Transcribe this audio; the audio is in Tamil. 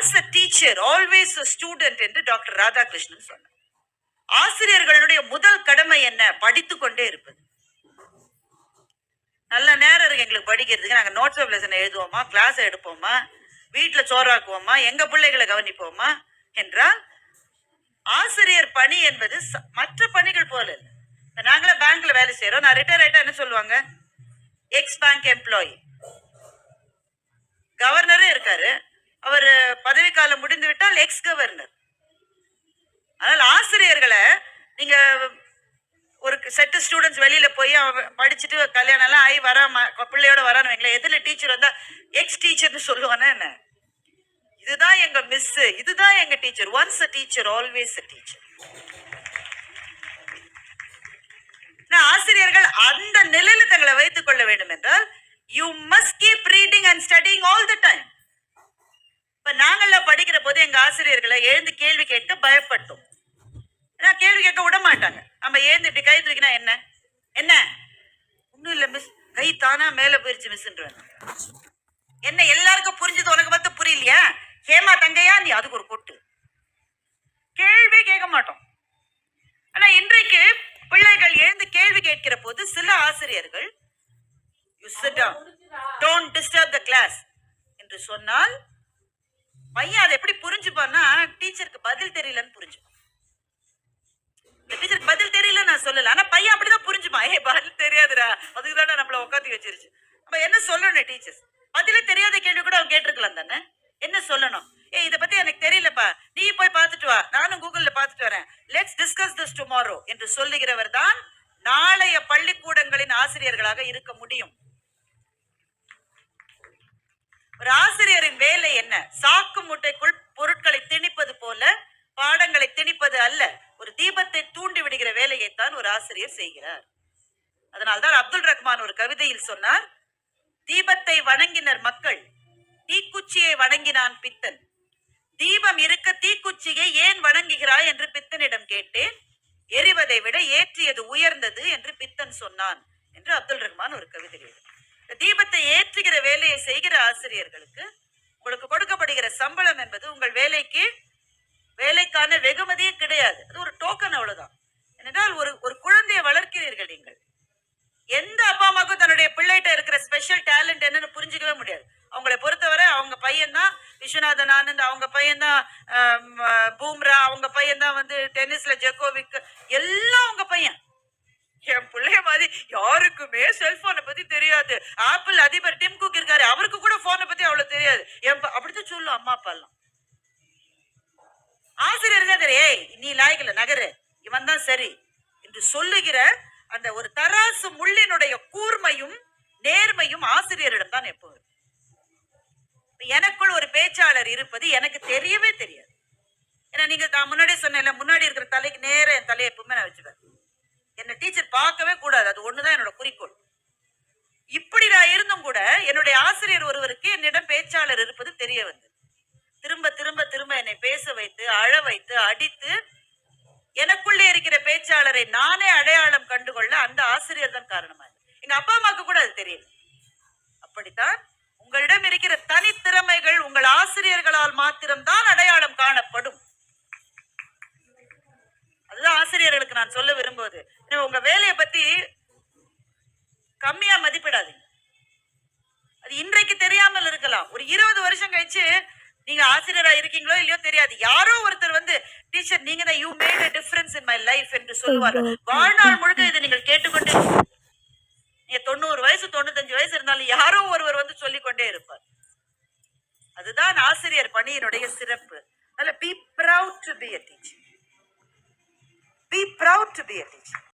Once a teacher always a student என்று டாக்டர் ராதாகிருஷ்ணன் சொன்னார். ஆசிரியர்களுடைய முதல் கடமை என்ன? படித்து கொண்டே இருப்பது. நல்ல நேரம் இருக்கு எங்களுக்கு படிக்கிறதுக்கு. நாங்கள் நோட்ஸ் ஆஃப் லெசன் எழுதுவோமா? கிளாஸ் எடுப்போமா? வீட்டில் சோறாக்குவோமா எங்க பிள்ளைகளை கவனிப்போமா? என்றால் ஆசிரியர் பணி என்பது மற்ற பணிகள் போல இல்லை. நாங்களே பேங்க்ல வேலை செய்யறோம் நான் ரிட்டையர் ஆயிட்டா என்ன சொல்லுவாங்க? எக்ஸ் பேங்க் எம்ப்ளாயி கவர்னரே இருக்காரு. அவர் பதவிக்காலம் முடிந்து விட்டால் எக்ஸ் கவர்னர் அதனால் ஆசிரியர்களை நீங்க ஒரு செட்டு ஸ்டூடெண்ட்ஸ் வெளியில போய் அவன் படிச்சுட்டு கல்யாணம் எல்லாம் ஆகி வர பிள்ளையோட வரான்னு வைங்களேன் எதிர டீச்சர் வந்தா எக்ஸ் டீச்சர்னு சொல்லுவானா என்ன? இதுதான் எங்க மிஸ் இதுதான் எங்க teacher once a teacher always a teacher ஆசிரியர்கள் அந்த நிலையில தங்களை வைத்துக் கொள்ள வேண்டும் என்றால் you must keep reading and studying all the time இப்ப படிக்கிற போது எங்க ஆசிரியர்களை எழுந்து கேள்வி கேட்க பயப்பட்டோம். ஏன்னா கேள்வி கேட்க விட மாட்டாங்க. நம்ம எழுந்து இப்படி கை தூக்கினா என்ன? என்ன? ஒண்ணும் இல்ல மிஸ் கை தானா மேல போயிருச்சு மிஸ்ன்றேன் என்ன எல்லாருக்கும் புரிஞ்சது உனக்கு மட்டும் புரியலையா? ஹேமா தங்கையா? நீ அதுக்கு ஒரு கொட்டு. கேள்வி கேட்க மாட்டோம். ஆனா இன்றைக்கு பிள்ளைகள் எழுந்து கேள்வி கேட்கிற போது சில ஆசிரியர்கள் you sit down don't disturb the class என்று சொன்னால் பையன் அதை எப்படி புரிஞ்சுப்பான்னா டீச்சருக்கு பதில் தெரியலன்னு புரிஞ்சுப்பான் இந்த டீச்சருக்கு பதில் தெரியல நான் சொல்லல. ஆனா பையன் அப்படிதான் புரிஞ்சுமா ஏ பதில் தெரியாதுடா. அதுக்கு தானே நம்மள உட்காந்து வச்சிருச்சு. நம்ம என்ன சொல்லணும் டீச்சர்ஸ் பதிலே தெரியாத கேள்வி கூட அவன் கேட்டிருக்கலாம் தானே? என்ன சொல்லணும்? ஏ இதை பத்தி எனக்கு தெரியலப்பா. நீ போய் பார்த்துட்டு வா. நானும் கூகுள்ல பார்த்துட்டு வரேன். லெட்ஸ் டிஸ்கஸ் திஸ் டுமாரோ என்று சொல்லுகிறவர் தான் நாளைய பள்ளிக்கூடங்களின் ஆசிரியர்களாக இருக்க முடியும். ஒரு ஆசிரியரின் வேலை என்ன? சாக்கு மூட்டைக்குள் பொருட்களை திணிப்பது போல பாடங்களை திணிப்பது அல்ல. ஒரு தீபத்தை தூண்டி விடுகிற வேலையைத்தான் ஒரு ஆசிரியர் செய்கிறார். அதனால்தான் அப்துல் ரஹ்மான் ஒரு கவிதையில் சொன்னார் தீபத்தை வணங்கினர் மக்கள் தீக்குச்சியை வணங்கினான் பித்தன். தீபம் இருக்க தீக்குச்சியை ஏன் வணங்குகிறாய்? என்று பித்தனிடம் கேட்டேன். எரிவதை விட ஏற்றியது உயர்ந்தது என்று பித்தன் சொன்னான் என்று அப்துல் ரஹ்மான் ஒரு கவிதை தீபத்தை ஏற்றுகிற வேலையை செய்கிற ஆசிரியர்களுக்கு கொடுக்கப்படுகிற சம்பளம் என்பது உங்கள் வேலைக்கு வேலைக்கான வெகுமதியே கிடையாது. அது ஒரு டோக்கன் அவ்வளவுதான். ஏனென்றால் ஒரு ஒரு குழந்தையை வளர்க்கிறீர்கள் நீங்கள். எந்த அப்பா அம்மாவுக்கும் தன்னுடைய பிள்ளைகிட்ட இருக்கிற ஸ்பெஷல் டேலண்ட் என்னன்னு புரிஞ்சுக்கவே முடியாது. அவங்களை பொறுத்தவரை அவங்க பையன்தான் விஸ்வநாதன் ஆனந்த் அவங்க பையன் தான் பூம்ரா அவங்க பையன்தான் வந்து டென்னிஸ்ல ஜெக்கோவிக் எல்லாம் அவங்க பையன். என் பிள்ளைய மாதிரி யாருக்குமே செல்போனை பத்தி தெரியாது. ஆப்பிள் அதிபர் டிம் குக் இருக்காரு. அவருக்கு கூட போனை பத்தி அவ்வளவு தெரியாது. அப்படித்தான் சொல்லும் அம்மா அப்பா எல்லாம். ஆசிரியர்கள் தெரியும், ஏய் நீ லாய்க்கல நகரு. இவன் தான் சரி என்று சொல்லுகிற அந்த ஒரு தராசு முள்ளினுடைய கூர்மையும் நேர்மையும் ஆசிரியரிடம் தான் எப்போ எனக்குள் ஒரு பேச்சாளர் இருப்பது எனக்கு தெரியவே தெரியாது. ஏன்னா நீங்க நான் முன்னாடியே சொன்னேன்ல முன்னாடி இருக்கிற தலைக்கு நேர என் தலையை எப்பவுமே நான் வச்சுப்பேன். என்னை டீச்சர் பார்க்கவே கூடாது. அது ஒண்ணுதான் என்னோட குறிக்கோள். இப்படி நான் இருந்தும் கூட என்னுடைய ஆசிரியர் ஒருவருக்கு என்னிடம் பேச்சாளர் இருப்பது தெரிய வந்தது. திரும்ப திரும்ப திரும்ப என்னை பேச வைத்து அழ வைத்து அடித்து எனக்குள்ளே இருக்கிற பேச்சாளரை நானே அடையாளம் கண்டுகொள்ள அந்த ஆசிரியர் தான் காரணமா எங்க அப்பா அம்மாவுக்கு கூட அது தெரியல அப்படித்தான் உங்களிடம் இருக்கிற தனித்திறமைகள் உங்கள் ஆசிரியர்களால் மாத்திரம்தான் அடையாளம் காணப்படும். ஆசிரியர்களுக்கு நான் சொல்ல விரும்புவது உங்க வேலையை பத்தி கம்மியா மதிப்பிடாதீங்க. அது இன்றைக்கு தெரியாமல் இருக்கலாம். ஒரு இருபது வருஷம் கழிச்சு நீங்க ஆசிரியரா இருக்கீங்களோ இல்லையோ தெரியாது. யாரோ ஒருத்தர் வந்து டீச்சர் நீங்க தான் you made a difference in my life என்று சொல்லுவார் வாழ்நாள் முழுக்க இதை நீங்கள் கேட்டுக்கொண்டே நீங்க தொண்ணூறு வயசு தொண்ணூத்தஞ்சு வயசு இருந்தாலும் யாரோ ஒருவர் வந்து சொல்லிக்கொண்டே இருப்பார். அதுதான் ஆசிரியர் பணியினுடைய சிறப்பு. அதனால be proud to be a teacher be proud to be a teacher